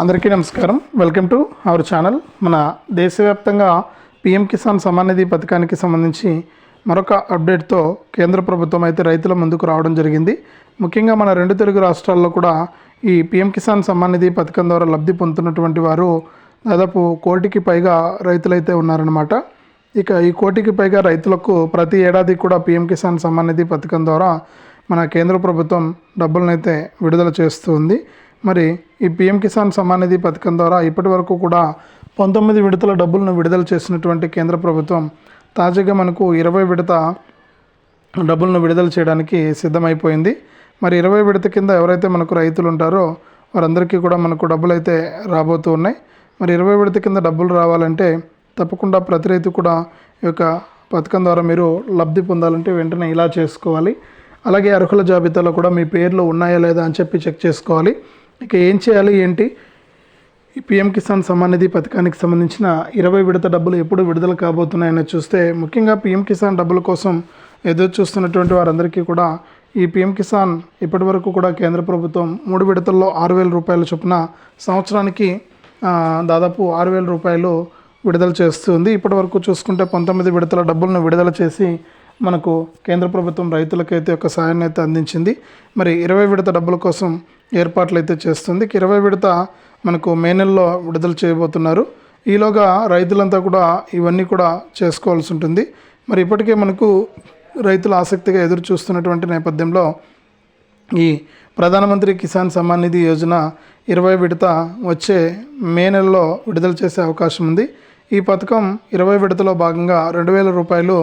అందరికీ నమస్కారం. Welcome to our channel మన దేశవ్యాప్తంగా పిఎం కిసాన్ సమాన్ నిధి పథకానికి సంబంధించి మరొక అప్డేట్తో కేంద్ర ప్రభుత్వం అయితే రైతుల ముందుకు రావడం జరిగింది. ముఖ్యంగా మన రెండు తెలుగు రాష్ట్రాల్లో కూడా ఈ పిఎం కిసాన్ సమ్మాన్ నిధి పథకం ద్వారా లబ్ధి పొందుతున్నటువంటి వారు దాదాపు కోటికి పైగా రైతులైతే ఉన్నారనమాట ఇక ఈ కోటికి పైగా రైతులకు ప్రతి ఏడాది కూడా పిఎం కిసాన్ సమ్మాన్ నిధి పథకం ద్వారా మన కేంద్ర ప్రభుత్వం డబ్బులనైతే విడుదల చేస్తుంది. మరి ఈ పిఎం కిసాన్ సమ్మాన్ నిధి పథకం ద్వారా ఇప్పటి వరకు కూడా పంతొమ్మిది విడతల డబ్బులను విడుదల చేసినటువంటి కేంద్ర ప్రభుత్వం తాజాగా మనకు ఇరవై విడత డబ్బులను విడుదల చేయడానికి సిద్ధమైపోయింది. మరి ఇరవై విడత కింద ఎవరైతే మనకు రైతులు ఉంటారో వారందరికీ కూడా మనకు డబ్బులు అయితే రాబోతూ ఉన్నాయి. మరి ఇరవై విడత కింద డబ్బులు రావాలంటే తప్పకుండా ప్రతి రైతు కూడా ఈ యొక్క పథకం ద్వారా మీరు లబ్ధి పొందాలంటే వెంటనే ఇలా చేసుకోవాలి. అలాగే అర్హుల జాబితాలో కూడా మీ పేర్లు ఉన్నాయా లేదా అని చెప్పి చెక్ చేసుకోవాలి. ఇక ఏం చేయాలి ఏంటి? ఈ పిఎం కిసాన్ సమ్మాన్ నిధి పథకానికి సంబంధించిన ఇరవై విడత డబ్బులు ఎప్పుడు విడుదల కాబోతున్నాయని చూస్తే ముఖ్యంగా పిఎం కిసాన్ డబ్బుల కోసం ఎదురు చూస్తున్నటువంటి వారందరికీ కూడా ఈ పిఎం కిసాన్ ఇప్పటి వరకు కూడా కేంద్ర ప్రభుత్వం మూడు విడతల్లో ఆరు వేల రూపాయల చొప్పున సంవత్సరానికి దాదాపు ఆరు వేల రూపాయలు విడుదల చేస్తుంది. ఇప్పటి వరకు చూసుకుంటే పంతొమ్మిది విడతల డబ్బులను విడుదల చేసి మనకు కేంద్ర ప్రభుత్వం రైతులకైతే ఒక సాయాన్ని అయితే అందించింది. మరి ఇరవై విడత డబ్బుల కోసం ఏర్పాట్లు అయితే చేస్తుంది. ఇరవై విడత మనకు మే నెలలో విడుదల చేయబోతున్నారు. ఈలోగా రైతులంతా కూడా ఇవన్నీ కూడా చేసుకోవాల్సి ఉంటుంది. మరి ఇప్పటికే మనకు రైతులు ఆసక్తిగా ఎదురు చూస్తున్నటువంటి నేపథ్యంలో ఈ ప్రధానమంత్రి కిసాన్ సమ్మాన్ నిధి యోజన ఇరవై విడత వచ్చే మే నెలలో విడుదల చేసే అవకాశం ఉంది. ఈ పథకం ఇరవై విడతలో భాగంగా రెండు వేల రూపాయలు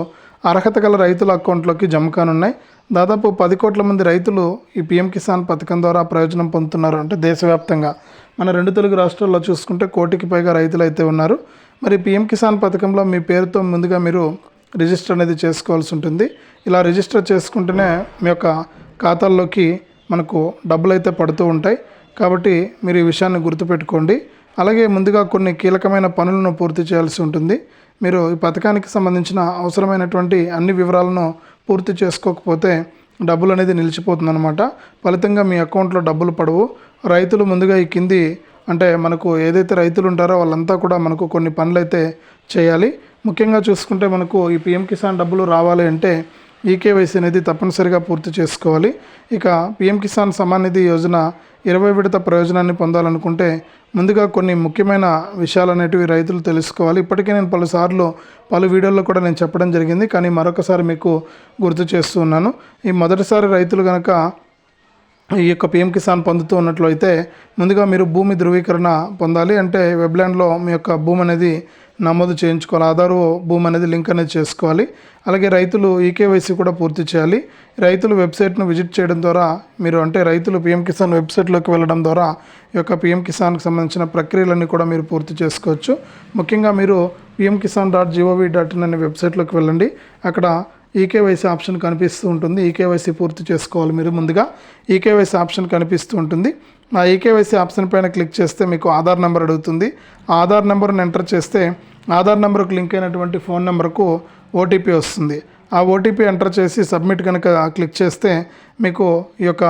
అర్హత గల రైతుల అకౌంట్లోకి జమ కానున్నాయి. దాదాపు పది కోట్ల మంది రైతులు ఈ పిఎం కిసాన్ పథకం ద్వారా ప్రయోజనం పొందుతున్నారు అంటే దేశవ్యాప్తంగా. మన రెండు తెలుగు రాష్ట్రాల్లో చూసుకుంటే కోటికి పైగా రైతులు అయితే ఉన్నారు. మరి పిఎం కిసాన్ పథకంలో మీ పేరుతో ముందుగా మీరు రిజిస్టర్ అనేది చేసుకోవాల్సి ఉంటుంది. ఇలా రిజిస్టర్ చేసుకుంటేనే మీ యొక్క ఖాతాల్లోకి మనకు డబ్బులు అయితే పడుతూ ఉంటాయి. కాబట్టి మీరు ఈ విషయాన్ని గుర్తుపెట్టుకోండి. అలాగే ముందుగా కొన్ని కీలకమైన పనులను పూర్తి చేయాల్సి ఉంటుంది. మీరు ఈ పథకానికి సంబంధించిన అవసరమైనటువంటి అన్ని వివరాలను పూర్తి చేసుకోకపోతే డబ్బులు అనేది నిలిచిపోతుంది అనమాట ఫలితంగా మీ అకౌంట్లో డబ్బులు పడవు. రైతులు ముందుగా ఈ కింది అంటే మనకు ఏదైతే రైతులు ఉంటారో వాళ్ళంతా కూడా మనకు కొన్ని పనులు అయితే చేయాలి. ముఖ్యంగా చూసుకుంటే మనకు ఈ పిఎం కిసాన్ డబ్బులు రావాలి అంటే ఈకేవైసీ అనేది తప్పనిసరిగా పూర్తి చేసుకోవాలి. ఇక పిఎం కిసాన్ సమాన్ నిధి యోజన ఇరవై విడత ప్రయోజనాన్ని పొందాలనుకుంటే ముందుగా కొన్ని ముఖ్యమైన విషయాలు అనేటివి రైతులు తెలుసుకోవాలి. ఇప్పటికే నేను పలుసార్లు పలు వీడియోల్లో కూడా నేను చెప్పడం జరిగింది. కానీ మరొకసారి మీకు గుర్తు చేస్తున్నాను ఈ మొదటిసారి రైతులు కనుక ఈ యొక్క పిఎం కిసాన్ పొందుతూ ఉన్నట్లయితే ముందుగా మీరు భూమి ధృవీకరణ పొందాలి అంటే వెబ్లాండ్లో మీ యొక్క భూమి అనేది నమోదు చేయించుకోవాలి. ఆధారు భూమి అనేది లింక్ అనేది చేసుకోవాలి. అలాగే రైతులు ఈకేవైసీ కూడా పూర్తి చేయాలి. రైతులు వెబ్సైట్ను విజిట్ చేయడం ద్వారా మీరు అంటే రైతులు పిఎం కిసాన్ వెబ్సైట్లోకి వెళ్ళడం ద్వారా ఈ యొక్క పిఎం కిసాన్కి సంబంధించిన ప్రక్రియలన్నీ కూడా మీరు పూర్తి చేసుకోవచ్చు. ముఖ్యంగా మీరు PM Kisan dot G O V dot in అనే వెబ్సైట్లోకి వెళ్ళండి. అక్కడ ఈకేవైసీ ఆప్షన్ కనిపిస్తూ ఉంటుంది. ఈకేవైసీ పూర్తి చేసుకోవాలి మీరు ముందుగా. ఈకేవైసీ ఆప్షన్ కనిపిస్తూ ఉంటుంది. ఆ ఈకేవైసీ ఆప్షన్ పైన క్లిక్ చేస్తే మీకు ఆధార్ నెంబర్ అడుగుతుంది. ఆధార్ నెంబర్ని ఎంటర్ చేస్తే ఆధార్ నెంబర్కు లింక్ అయినటువంటి ఫోన్ నెంబర్కు ఓటీపీ వస్తుంది. ఆ ఓటీపీ ఎంటర్ చేసి సబ్మిట్ కనుక క్లిక్ చేస్తే మీకు ఈ యొక్క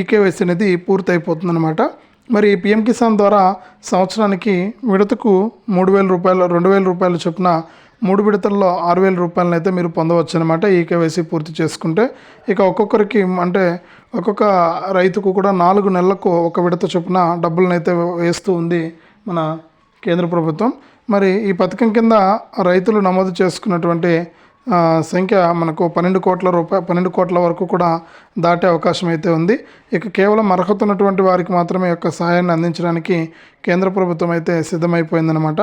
ఈకేవైసీ అనేది పూర్తయిపోతుంది అనమాట మరి పిఎం కిసాన్ ద్వారా సంవత్సరానికి విడతకు మూడు వేల రూపాయలు రెండు వేల రూపాయల చొప్పున మూడు విడతల్లో ఆరు వేల రూపాయలను అయితే మీరు పొందవచ్చు అనమాట ఈ కేవైసీ పూర్తి చేసుకుంటే ఇక ఒక్కొక్కరికి అంటే ఒక్కొక్క రైతుకు కూడా నాలుగు నెలలకు ఒక విడత చొప్పున డబ్బులను అయితే వేస్తూ ఉంది మన కేంద్ర ప్రభుత్వం. మరి ఈ పథకం కింద రైతులు నమోదు చేసుకున్నటువంటి సంఖ్య మనకు పన్నెండు కోట్ల రూపాయ పన్నెండు కోట్ల వరకు కూడా దాటే అవకాశం అయితే ఉంది. ఇక కేవలం అర్హత ఉన్నటువంటి వారికి మాత్రమే యొక్క సహాయాన్ని అందించడానికి కేంద్ర ప్రభుత్వం అయితే సిద్ధమైపోయిందనమాట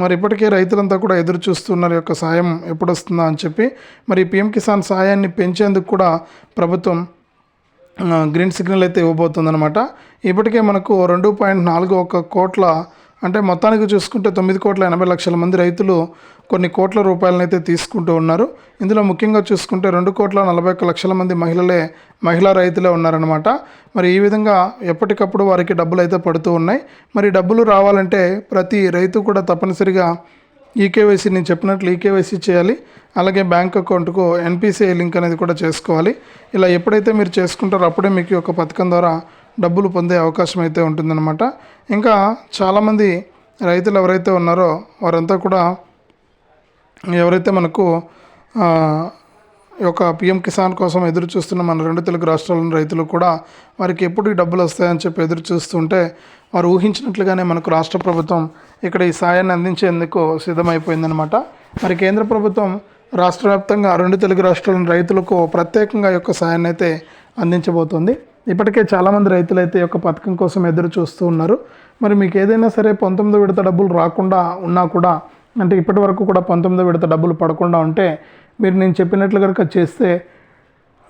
మరి ఇప్పటికే రైతులంతా కూడా ఎదురు చూస్తున్నారు యొక్క సాయం ఎప్పుడు వస్తుందా అని చెప్పి. మరి పిఎం కిసాన్ సాయాన్ని పెంచేందుకు కూడా ప్రభుత్వం గ్రీన్ సిగ్నల్ అయితే ఇవ్వబోతుందన్నమాట. ఇప్పటికే మనకు రెండు పాయింట్ నాలుగు ఒక కోట్ల అంటే మొత్తానికి చూసుకుంటే తొమ్మిది కోట్ల ఎనభై లక్షల మంది రైతులు కొన్ని కోట్ల రూపాయలనైతే తీసుకుంటూ ఉన్నారు. ఇందులో ముఖ్యంగా చూసుకుంటే రెండు కోట్ల నలభై ఒక్క లక్షల మంది మహిళలే మహిళా రైతులే ఉన్నారనమాట మరి ఈ విధంగా ఎప్పటికప్పుడు వారికి డబ్బులు అయితే పడుతూ ఉన్నాయి. మరి డబ్బులు రావాలంటే ప్రతి రైతు కూడా తప్పనిసరిగా ఈకేవైసీ నేను చెప్పినట్లు ఈకేవైసీ చేయాలి. అలాగే బ్యాంక్ అకౌంట్కు ఎన్పిసిఐ లింక్ అనేది కూడా చేసుకోవాలి. ఇలా ఎప్పుడైతే మీరు చేసుకుంటారో అప్పుడే మీకు ఒక పథకం ద్వారా డబ్బులు పొందే అవకాశం అయితే ఉంటుందన్నమాట. ఇంకా చాలామంది రైతులు ఎవరైతే ఉన్నారో వారంతా కూడా ఎవరైతే మనకు ఒక యొక్క పిఎం కిసాన్ కోసం ఎదురు చూస్తున్న మన రెండు తెలుగు రాష్ట్రాల్లోని రైతులు కూడా వారికి ఎప్పుడు ఈ డబ్బులు వస్తాయని చెప్పి ఎదురు చూస్తుంటే వారు ఊహించినట్లుగానే మనకు రాష్ట్ర ప్రభుత్వం ఇక్కడ ఈ సాయాన్ని అందించేందుకు సిద్ధమైపోయిందనమాట మరి కేంద్ర ప్రభుత్వం రాష్ట్ర వ్యాప్తంగా రెండు తెలుగు రాష్ట్రాల రైతులకు ప్రత్యేకంగా యొక్క సాయాన్ని అయితే అందించబోతోంది. ఇప్పటికే చాలామంది రైతులు అయితే ఈ యొక్క పథకం కోసం ఎదురు చూస్తూ ఉన్నారు. మరి మీకు ఏదైనా సరే పంతొమ్మిది విడత డబ్బులు రాకుండా ఉన్నా కూడా అంటే ఇప్పటి వరకు కూడా పంతొమ్మిది విడత డబ్బులు పడకుండా ఉంటే మీరు నేను చెప్పినట్లు కనుక చేస్తే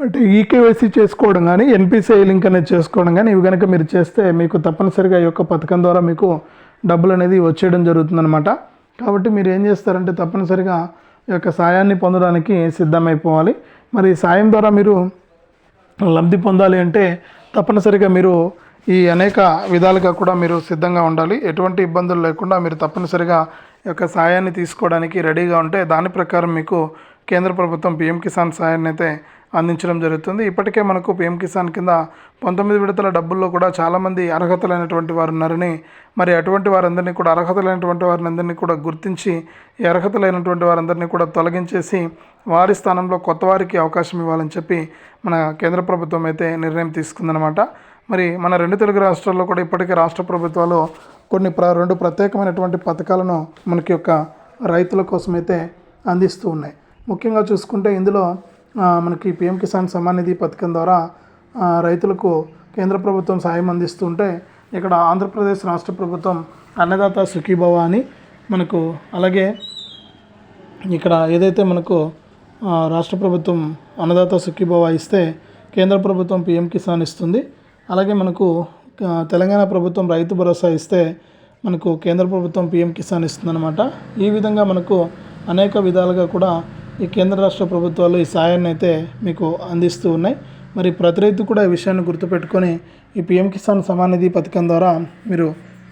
అంటే ఈకేవైసీ చేసుకోవడం కానీ ఎన్పిసిఐ లింక్ అనేది చేసుకోవడం కానీ ఇవి కనుక మీరు చేస్తే మీకు తప్పనిసరిగా ఈ యొక్క పథకం ద్వారా మీకు డబ్బులు అనేది వచ్చేయడం జరుగుతుందన్నమాట. కాబట్టి మీరు ఏం చేస్తారంటే తప్పనిసరిగా ఈ యొక్క సాయాన్ని పొందడానికి సిద్ధమైపోవాలి. మరి ఈ సాయం ద్వారా మీరు లబ్ధి పొందాలి అంటే తప్పనిసరిగా మీరు ఈ అనేక విధాలుగా కూడా మీరు సిద్ధంగా ఉండాలి. ఎటువంటి ఇబ్బందులు లేకుండా మీరు తప్పనిసరిగా ఈ యొక్క సాయాన్ని తీసుకోవడానికి రెడీగా ఉంటే దాని ప్రకారం మీకు కేంద్ర ప్రభుత్వం పిఎం కిసాన్ సాయాన్ని అయితే అందించడం జరుగుతుంది. ఇప్పటికే మనకు పిఎం కిసాన్ కింద పంతొమ్మిది విడతల డబ్బుల్లో కూడా చాలామంది అర్హతలైనటువంటి వారు ఉన్నారని మరి అటువంటి వారందరినీ కూడా అర్హతలైనటువంటి వారిని అందరినీ కూడా గుర్తించి ఈ అర్హతలైనటువంటి వారందరినీ కూడా తొలగించేసి వారి స్థానంలో కొత్త వారికి అవకాశం ఇవ్వాలని చెప్పి మన కేంద్ర ప్రభుత్వం అయితే నిర్ణయం తీసుకుందనమాట మరి మన రెండు తెలుగు రాష్ట్రాల్లో కూడా ఇప్పటికే రాష్ట్ర ప్రభుత్వాలు కొన్ని ప్ర రెండు ప్రత్యేకమైనటువంటి పథకాలను మనకి యొక్క రైతుల కోసమైతే అందిస్తూ ఉన్నాయి. ముఖ్యంగా చూసుకుంటే ఇందులో మనకి పిఎం కిసాన్ సమ్మాన్ నిధి పథకం ద్వారా రైతులకు కేంద్ర ప్రభుత్వం సాయం అందిస్తుంటే ఇక్కడ ఆంధ్రప్రదేశ్ రాష్ట్ర ప్రభుత్వం అన్నదాత సుఖీభవ అని మనకు అలాగే ఇక్కడ ఏదైతే మనకు రాష్ట్ర ప్రభుత్వం అన్నదాత సుఖీభవ ఇస్తే కేంద్ర ప్రభుత్వం పిఎం కిసాన్ ఇస్తుంది. అలాగే మనకు తెలంగాణ ప్రభుత్వం రైతు భరోసా ఇస్తే మనకు కేంద్ర ప్రభుత్వం పిఎం కిసాన్ ఇస్తుందన్నమాట. ఈ విధంగా మనకు అనేక విధాలుగా కూడా ఈ కేంద్ర రాష్ట్ర ప్రభుత్వాలు ఈ సాయాన్ని అయితే మీకు అందిస్తూ ఉన్నాయి. మరి ప్రతి రైతు కూడా ఈ విషయాన్ని గుర్తుపెట్టుకొని ఈ పిఎం కిసాన్ సమానిధి పథకం ద్వారా మీరు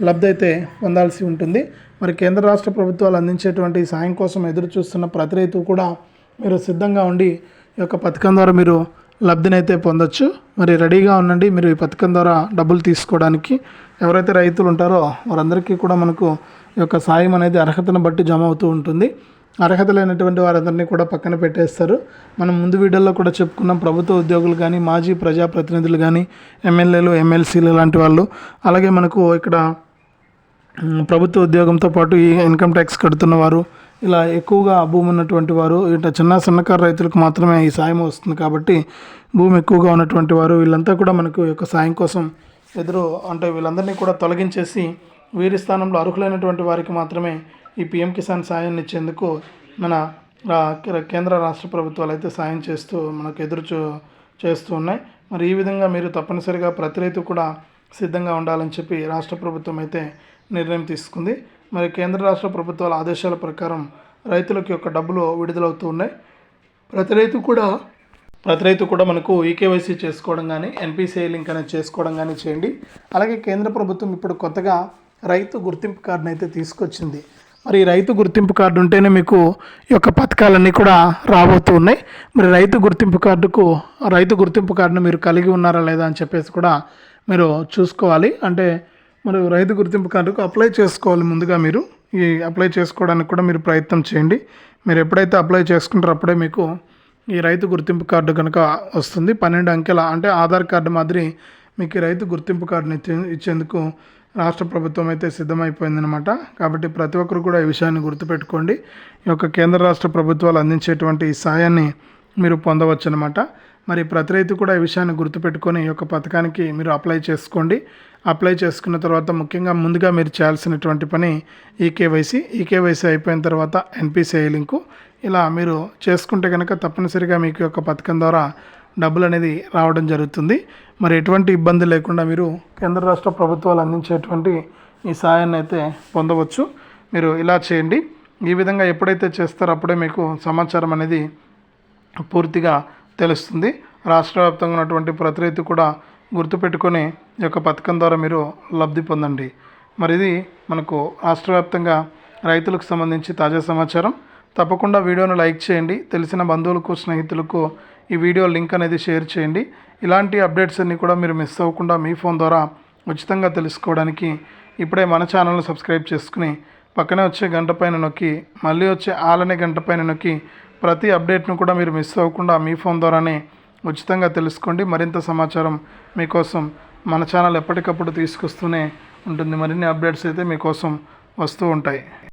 లబ్ధి అయితే పొందాల్సి ఉంటుంది. మరి కేంద్ర రాష్ట్ర ప్రభుత్వాలు అందించేటువంటి సాయం కోసం ఎదురు చూస్తున్న ప్రతి రైతు కూడా మీరు సిద్ధంగా ఉండి ఈ యొక్క పథకం ద్వారా మీరు లబ్ధిని అయితే పొందొచ్చు. మరి రెడీగా ఉండండి. మీరు ఈ పథకం ద్వారా డబ్బులు తీసుకోవడానికి ఎవరైతే రైతులు ఉంటారో వారందరికీ కూడా మనకు ఈ యొక్క సాయం అనేది అర్హతను బట్టి జమ అవుతూ ఉంటుంది. అర్హత లేనటువంటి వారందరినీ కూడా పక్కన పెట్టేస్తారు. మనం ముందు వీడియోలో కూడా చెప్పుకున్నాం ప్రభుత్వ ఉద్యోగులు కానీ మాజీ ప్రజాప్రతినిధులు కానీ ఎమ్మెల్యేలు ఎమ్మెల్సీలు లాంటి వాళ్ళు. అలాగే మనకు ఇక్కడ ప్రభుత్వ ఉద్యోగంతో పాటు ఈ ఇన్కమ్ ట్యాక్స్ కడుతున్న వారు ఇలా ఎక్కువగా భూమి ఉన్నటువంటి వారు ఇట్లా చిన్న సన్నకారు రైతులకు మాత్రమే ఈ సాయం వస్తుంది కాబట్టి భూమి ఎక్కువగా ఉన్నటువంటి వారు వీళ్ళంతా కూడా మనకు యొక్క సాయం కోసం ఎదురు అంటే వీళ్ళందరినీ కూడా తొలగించేసి వీరి స్థానంలో అర్హులైనటువంటి వారికి మాత్రమే ఈ పిఎం కిసాన్ సాయాన్ని ఇచ్చేందుకు మన కేంద్ర రాష్ట్ర ప్రభుత్వాలు అయితే సాయం చేస్తూ మనకు ఎదురు చూ చేస్తూ ఉన్నాయి. మరి ఈ విధంగా మీరు తప్పనిసరిగా ప్రతి రైతు కూడా సిద్ధంగా ఉండాలని చెప్పి రాష్ట్ర ప్రభుత్వం అయితే నిర్ణయం తీసుకుంది. మరి కేంద్ర రాష్ట్ర ప్రభుత్వాల ఆదేశాల ప్రకారం రైతులకు యొక్క డబ్బులు విడుదలవుతూ ఉన్నాయి. ప్రతి రైతు కూడా ప్రతి రైతు కూడా మనకు ఈకేవైసీ చేసుకోవడం కానీ ఎన్పిసిఐ లింక్ అనేది చేసుకోవడం కానీ చేయండి. అలాగే కేంద్ర ప్రభుత్వం ఇప్పుడు కొత్తగా రైతు గుర్తింపు కార్డును అయితే తీసుకొచ్చింది. మరి రైతు గుర్తింపు కార్డు ఉంటేనే మీకు ఈ యొక్క పథకాలన్నీ కూడా రాబోతూ ఉన్నాయి. మరి రైతు గుర్తింపు కార్డుకు రైతు గుర్తింపు కార్డును మీరు కలిగి ఉన్నారా లేదా అని చెప్పేసి కూడా మీరు చూసుకోవాలి. అంటే మరి రైతు గుర్తింపు కార్డుకు అప్లై చేసుకోవాలి ముందుగా మీరు. ఈ అప్లై చేసుకోవడానికి కూడా మీరు ప్రయత్నం చేయండి. మీరు ఎప్పుడైతే అప్లై చేసుకుంటారో అప్పుడే మీకు ఈ రైతు గుర్తింపు కార్డు కనుక వస్తుంది. పన్నెండు అంకెల అంటే ఆధార్ కార్డు మాదిరి మీకు రైతు గుర్తింపు కార్డుని ఇచ్చేందుకు రాష్ట్ర ప్రభుత్వం అయితే సిద్ధమైపోయిందనమాట కాబట్టి ప్రతి ఒక్కరు కూడా ఈ విషయాన్ని గుర్తుపెట్టుకోండి. ఈ యొక్క కేంద్ర రాష్ట్ర ప్రభుత్వాలు అందించేటువంటి ఈ సాయాన్ని మీరు పొందవచ్చు అనమాట మరి ప్రతి రైతు కూడా ఈ విషయాన్ని గుర్తుపెట్టుకొని ఈ యొక్క పథకానికి మీరు అప్లై చేసుకోండి. అప్లై చేసుకున్న తర్వాత ముఖ్యంగా ముందుగా మీరు చేయాల్సినటువంటి పని ఈకేవైసీ ఈకేవైసీ అయిపోయిన తర్వాత ఎన్పిసిఐ లింకు. ఇలా మీరు చేసుకుంటే కనుక తప్పనిసరిగా మీకు యొక్క పథకం ద్వారా డబ్బులు అనేది రావడం జరుగుతుంది. మరి ఎటువంటి ఇబ్బంది లేకుండా మీరు కేంద్ర రాష్ట్ర ప్రభుత్వాలు అందించేటువంటి ఈ సాయాన్ని అయితే పొందవచ్చు. మీరు ఇలా చేయండి. ఈ విధంగా ఎప్పుడైతే చేస్తారో అప్పుడే మీకు సమాచారం అనేది పూర్తిగా తెలుస్తుంది. రాష్ట్ర వ్యాప్తంగా ఉన్నటువంటి ప్రతి రైతు కూడా గుర్తుపెట్టుకొని ఈ యొక్క పథకం ద్వారా మీరు లబ్ధి పొందండి. మరి ఇది మనకు రాష్ట్ర వ్యాప్తంగా రైతులకు సంబంధించి తాజా సమాచారం. తప్పకుండా వీడియోను లైక్ చేయండి. తెలిసిన బంధువులకు స్నేహితులకు ఈ వీడియో లింక్ అనేది షేర్ చేయండి. ఇలాంటి అప్డేట్స్ అన్నీ కూడా మీరు మిస్ అవ్వకుండా మీ ఫోన్ ద్వారా ఉచితంగా తెలుసుకోవడానికి ఇప్పుడే మన ఛానల్ను సబ్స్క్రైబ్ చేసుకుని పక్కనే వచ్చే గంట పైన నొక్కి మళ్ళీ వచ్చే ఆలనే గంట పైన నొక్కి ప్రతి అప్డేట్ను కూడా మీరు మిస్ అవ్వకుండా మీ ఫోన్ ద్వారానే ఉచితంగా తెలుసుకోండి. మరింత సమాచారం మీకోసం మన ఛానల్ ఎప్పటికప్పుడు తీసుకొస్తూనే ఉంటుంది. మరిన్ని అప్డేట్స్ అయితే మీకోసం వస్తూ ఉంటాయి.